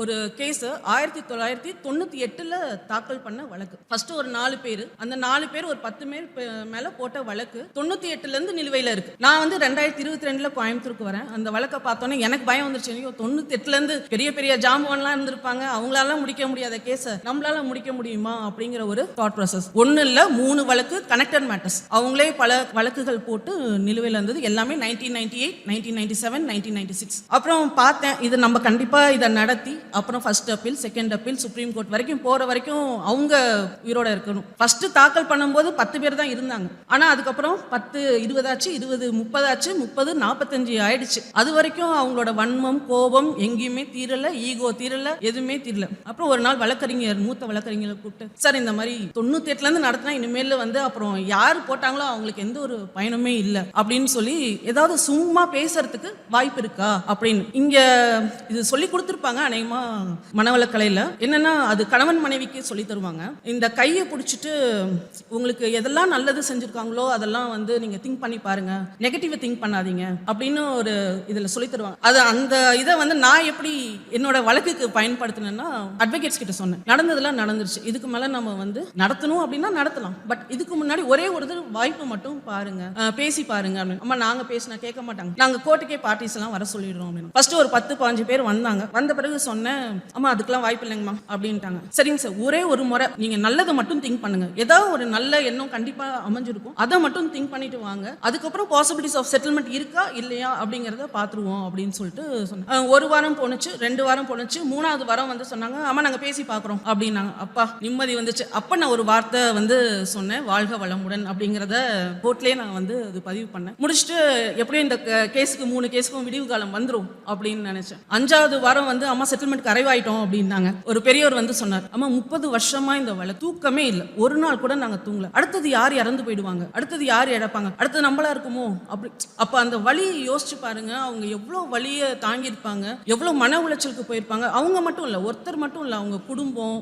ஒரு கேஸ் ஆயிரத்தி தொள்ளாயிரத்தி தொண்ணூற்றி எட்டில் தாக்கல் பண்ண வழக்கு. ஃபர்ஸ்ட் ஒரு நாலு பேர். அந்த நாலு பேர் ஒரு பத்து பேர் மேலே போட்ட வழக்கு தொண்ணூற்றி எட்டுலேருந்து நிலுவையில் இருக்குது இருக்கு. நான் வந்து ரெண்டாயிரத்தி இருபத்தி ரெண்டில் கோயம்புத்தூருக்கு வரேன். அந்த வழக்கை பார்த்தோன்னே எனக்கு பயம் வந்துருச்சு. ஐயோ தொண்ணூற்றி எட்டுலேருந்து பெரிய பெரிய ஜாம்பவான்லாம் இருந்திருப்பாங்க. அவங்களால முடிக்க முடியாத கேஸை நம்மளால முடிக்க முடியுமா அப்படிங்கிற ஒரு தாட் ப்ராசஸ் ஒன்றும் இல்லை மூணு வழக்கு கனெக்டட் மேட்டர்ஸ் அவங்களே பல வழக்குகள் போட்டு நிலுவையில் இருந்தது. எல்லாமே nineteen ninety eight nineteen ninety seven nineteen ninety six அப்புறம் பார்த்தேன் இது நம்ம கண்டிப்பாக இதை நடத்தி அப்புறம் first appeal second appeal supreme court வரைக்கும் போகிற வரைக்கும் அவங்க உயிரோட இருக்கணும். ஃபர்ஸ்ட் தாக்கல் பண்ணும்போது பத்து பேர் தான் இருந்தாங்க. ஆனால் அதுக்கப்புறம் பத்து இருபதாச்சு இருபது முப்பதாச்சு முப்பது நாற்பத்தஞ்சு ஆயிடுச்சு. அது வரைக்கும் அவங்களோட வன்மம் கோபம் எங்கேயுமே தீரல ஈகோ தீரல எதுவுமே தீரல. அப்புறம் ஒரு நாள் வழக்கறிஞர் மூத்த வழக்கறிஞரை கூப்பிட்டு சார் இந்த மாதிரி தொண்ணூத்தி எட்டுல இருந்து நடத்தினா இனிமேல் வந்து அப்புறம் யார் போட்டாங்களோ அவங்களுக்கு எந்த ஒரு பயனுமே இல்லை. அப்படின்னு சொல்லி ஏதாவது சும்மா பேசுறதுக்கு வாய்ப்பு இருக்கா? அப்படின்னு. இங்க இது சொல்லி கொடுத்துருப்பாங்க அநேகமா. மனவளக்கலையில். என்னன்னா அது கணவன் மனைவிக்கு சொல்லி தருவாங்க. இந்த கையை பிடிச்சிட்டு உங்களுக்கு எதெல்லாம் நல்லது செஞ்சிருக்காங்களோ அதெல்லாம் வந்து நீங்க திங்க் பண்ணி பாருங்க. நெகட்டிவை திங்க் பண்ணாதீங்க. அப்படின்னு ஒரு இதுல சொல்லி தருவாங்க. அது அந்த இதை வந்து நான் எப்படி என்னோட வழக்குக்கு பயன்படுத்தினேன்னா அட்வொகேட்ஸ் கிட்ட சொன்னேன். நடந்ததெல்லாம் நடந்துருச்சு. இதுக்கு மேல நம்ம வந்து நடத்தணும் அப்படின்னா நடத்தலாம். பட் இதுக்கு முன்னாடி ஒரே ஒரு தடவை வாய்ப்பு மட்டும் பாருங்க. பேசி பாருங்க. அப்படின்னு. அம்மா நாங்க பேசினா கேட்க மாட்டாங்க. நாங்க கோர்ட்டுக்கே பார்ட்டிஸ் எல்லாம் வர சொல்லிடுறோம். அப்படின்னு. ஃபர்ஸ்ட் ஒரு பத்து பாஞ்சு பேர் வந்தாங்க. வந்த பிறகு சொன்னேன் ஆமா அதுக்கெல்லாம் வாய்ப்பு இல்லைங்கம்மா அப்படின்ட்டாங்க. சரிங்க சார் ஒரே ஒரு முறை நீங்க நல்லதை மட்டும் திங்க் பண்ணுங்க. ஏதாவது ஒரு நல்ல எண்ணம் கண்டிப்பா அமைஞ்சிருக்கும். அதை மட்டும் திங்க் பண்ணிட்டு வாங்க. அதுக்கப்புறம் பாசிபிலிட்டிஸ் ஆஃப் செட்டில்மெண்ட் இருக்கா இல்லையா அப்படிங்கறத பாத்துருவோம் அப்படின்னு சொல்லிட்டு ஒரு வாரம் போனுச்சு ரெண்டு வாரம் போனுச்சு மூணாவது வாரம் வந்து சொன்னாங்க ஆமா நாங்க பேசி பாக்குறோம் அப்படின்னாங்க. அப்பா நிம்மதி வந்துச்சு. அப்ப நான் ஒரு வார்த்தை வந்து சொன்னேன் வாழ்க வளமுடன் அப்படிங்கிறத கோர்ட்லயே நான் வந்து அது பதிவு பண்ணேன். முடிச்சுட்டு எப்படியும் இந்த கேஸுக்கு மூணு கேஸுக்கும் விடிவு காலம் வந்துரும் அப்படின்னு நினைச்சேன். அஞ்சாவது வாரம் வந்து அம்மா செட்டில்மெண்ட் கரைவாயிட்டோம் அப்படின்னாங்க. ஒரு பெரியவர் வந்து சொன்னார் ஆமா முப்பது வருஷமா இந்த வலை தூக்கமே இல்லை. ஒரு நாள் கூட நாங்க தூங்கல. அடுத்தது யார் இறந்து போயிடுவாங்க? அடுத்தது யார் இழப்பாங்க அடுத்தது நம்மளா இருக்குமோ? அப்படி அப்ப அந்த வழியை யோசிச்சு பாருங்க. அவங்க எவ்வளவு வலியை தாங்கியிருப்பாங்க எவ்வளவு மன உளைச்சலுக்கு போயிருப்பாங்க. அவங்க மட்டும் இல்ல ஒருத்தர் மட்டும் இல்ல அவங்க குடும்பம்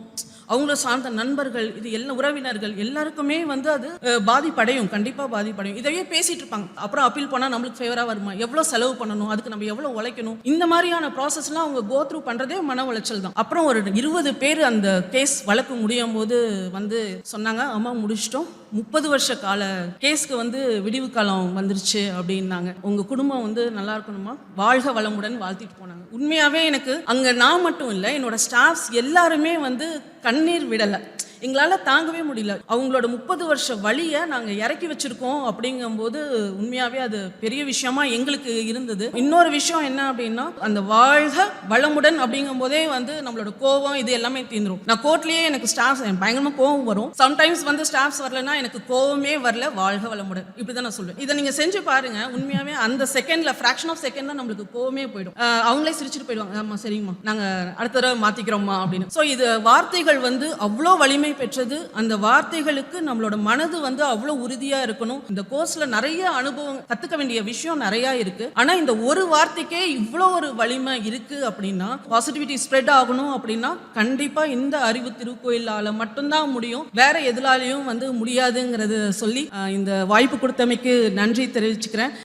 அவங்கள சார்ந்த நண்பர்கள் இது எல்லா உறவினர்கள் எல்லாருக்குமே வந்து அது பாதிப்படையும். கண்டிப்பா பாதிப்படையும். இதையே பேசிட்டு இருப்பாங்க. அப்புறம் அப்பீல் போனா நம்மளுக்கு ஃபேவரா வருமா? எவ்வளவு செலவு பண்ணணும்? அதுக்கு நம்ம எவ்வளவு உழைக்கணும்? இந்த மாதிரியான ப்ராசஸ்லாம் அவங்க கோ த்ரூ பண்றதே மன உளைச்சல் தான். அப்புறம் ஒரு இருபது பேர் அந்த கேஸ் வழக்கு முடியும் போது வந்து சொன்னாங்க அம்மா முடிச்சிட்டோம். முப்பது வருஷ கால கேஸ்க்கு வந்து விடிவு காலம் வந்துருச்சு அப்படின்னாங்க. உங்க குடும்பம் வந்து நல்லா இருக்கணுமா? வாழ்க வளமுடன் வாழ்த்திட்டு போனாங்க. உண்மையாவே எனக்கு அங்க நான் மட்டும் இல்லை என்னோட ஸ்டாஃப்ஸ் எல்லாருமே வந்து கண்ணீர் விடலை. எங்களால் தாங்கவே முடியல. அவங்களோட முப்பது வருஷ வழியை நாங்கள் இறக்கி வச்சிருக்கோம் அப்படிங்கும்போது உண்மையாகவே அது பெரிய விஷயமா எங்களுக்கு இருந்தது. இன்னொரு விஷயம் என்ன அப்படின்னா அந்த வாழ்க வளமுடன் அப்படிங்கும்போதே வந்து நம்மளோட கோவம் இது எல்லாமே தீர்ந்துரும். நான் கோர்ட்லேயே எனக்கு ஸ்டாஃப்ஸ் பயங்கரமாக கோவம் வரும். சம்டைம்ஸ் வந்து ஸ்டாஃப்ஸ் வரலன்னா எனக்கு கோவமே வரல வாழ்க வளமுடன். இப்படி தான் நான் சொல்லுவேன் இதை நீங்கள் செஞ்சு பாருங்க. உண்மையாகவே அந்த செகண்டில் ஃப்ராக்ஷன் ஆஃப் செகண்ட்ல நம்மளுக்கு கோவமே போயிடும். அவங்களே சிரிச்சுட்டு போயிடுவாங்க. ஆமா சரிங்கம்மா நாங்கள் அடுத்த தடவை மாற்றிக்கிறோம்மா அப்படின்னு. ஸோ இது வார்த்தைகள் வந்து அவ்வளோ வலிமை பெற்றது. அந்த வார்த்தைகளுக்கு நம்மளோட மனது வந்து அவ்வளோ உறுதியா இருக்கணும். இந்த கோர்ஸ்ல நிறைய அனுபவம் கத்துக்க வேண்டிய விஷயம் நிறைய இருக்கு. ஆனா இந்த ஒரு வார்த்தைக்கே இவ்வளோ ஒரு வலிமை இருக்கு அப்படின்னா பாசிட்டிவிட்டி ஸ்ப்ரெட் ஆகணும் அப்படின்னா கண்டிப்பா இந்த அறிவு திருக்கோயிலால மட்டும்தான் முடியும். வேற எதுலாலையும் வந்து முடியாதுங்கிறது சொல்லி இந்த வாய்ப்பு கொடுத்தமைக்கு நன்றி தெரிவிச்சுக்கிறேன்.